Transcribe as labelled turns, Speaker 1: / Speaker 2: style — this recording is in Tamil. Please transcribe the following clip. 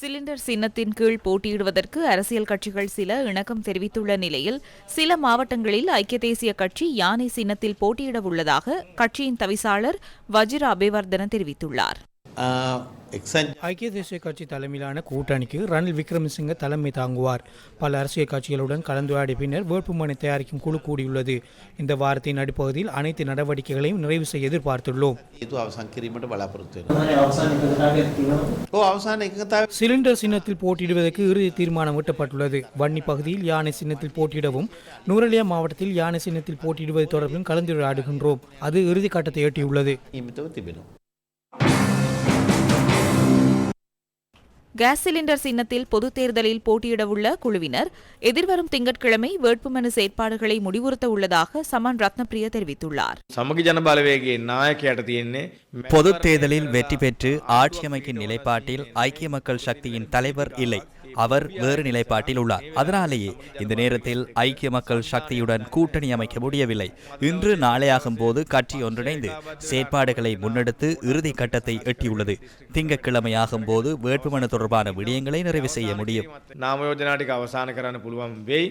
Speaker 1: சிலிண்டர் சின்னத்தின் கீழ் போட்டியிடுவதற்கு அரசியல் கட்சிகள் சில இணக்கம் தெரிவித்துள்ள நிலையில் சில மாவட்டங்களில் ஐக்கிய தேசிய கட்சி யானை சின்னத்தில் போட்டியிட உள்ளதாக கட்சியின் தவிசாளர் வஜிர அபிவர்தன தெரிவித்துள்ளார்.
Speaker 2: ஐக்கிய தேசிய கட்சி தலைமையிலான கூட்டணிக்கு ரணில் விக்ரமசிங்க தலைமை தாங்குவார். பல அரசியல் கட்சிகளுடன் கலந்துரையாடிய பின்னர் வேட்புமனு தயாரிக்கும் குழு கூடியுள்ளது. இந்த வாரத்தின் அடிப்பகுதியில் அனைத்து நடவடிக்கைகளையும் நிறைவு செய்ய எதிர்பார்த்துள்ளோம். சிலிண்டர் சின்னத்தில் போட்டியிடுவதற்கு இறுதி தீர்மானம் எட்டப்பட்டுள்ளது வன்னி பகுதியில் யானை சின்னத்தில் போட்டியிடவும் நூரலியா மாவட்டத்தில் யானை சின்னத்தில் போட்டியிடுவது தொடர்பிலும் கலந்துரையாடுகின்றோம். அது இறுதி கட்டத்தை எட்டியுள்ளது.
Speaker 1: கேஸ் சிலிண்டர் சின்னத்தில் பொதுத் தேர்தலில் போட்டியிடவுள்ள குழுவினர் எதிர்வரும் திங்கட்கிழமை வேட்புமனு செயற்பாடுகளை முடிவுறுத்த உள்ளதாக சமான் ரத்னபிரியா தெரிவித்துள்ளார்.
Speaker 3: பொதுத் தேர்தலில் வெற்றி பெற்று ஆட்சியமைக்கும் நிலைப்பாட்டில் ஐக்கிய மக்கள் சக்தியின் தலைவர் இல்லை. அவர் வேறு நிலைப்பாட்டில் உள்ளார். அதனாலேயே இந்த நேரத்தில் ஐக்கிய மக்கள் சக்தியுடன் கூட்டணி அமைக்க முடியவில்லை. இன்று நாளையாகும் போது கட்சி ஒன்றிணைந்து செயற்பாடுகளை முன்னெடுத்து இறுதி கட்டத்தை எட்டியுள்ளது. திங்கட்கிழமை ஆகும் போது வேட்புமனு தொடர்பான விடயங்களை நிறைவு செய்ய முடியும்.
Speaker 4: நாம யோஜனாட்டுக்கு அவசான புலுவம் வெய்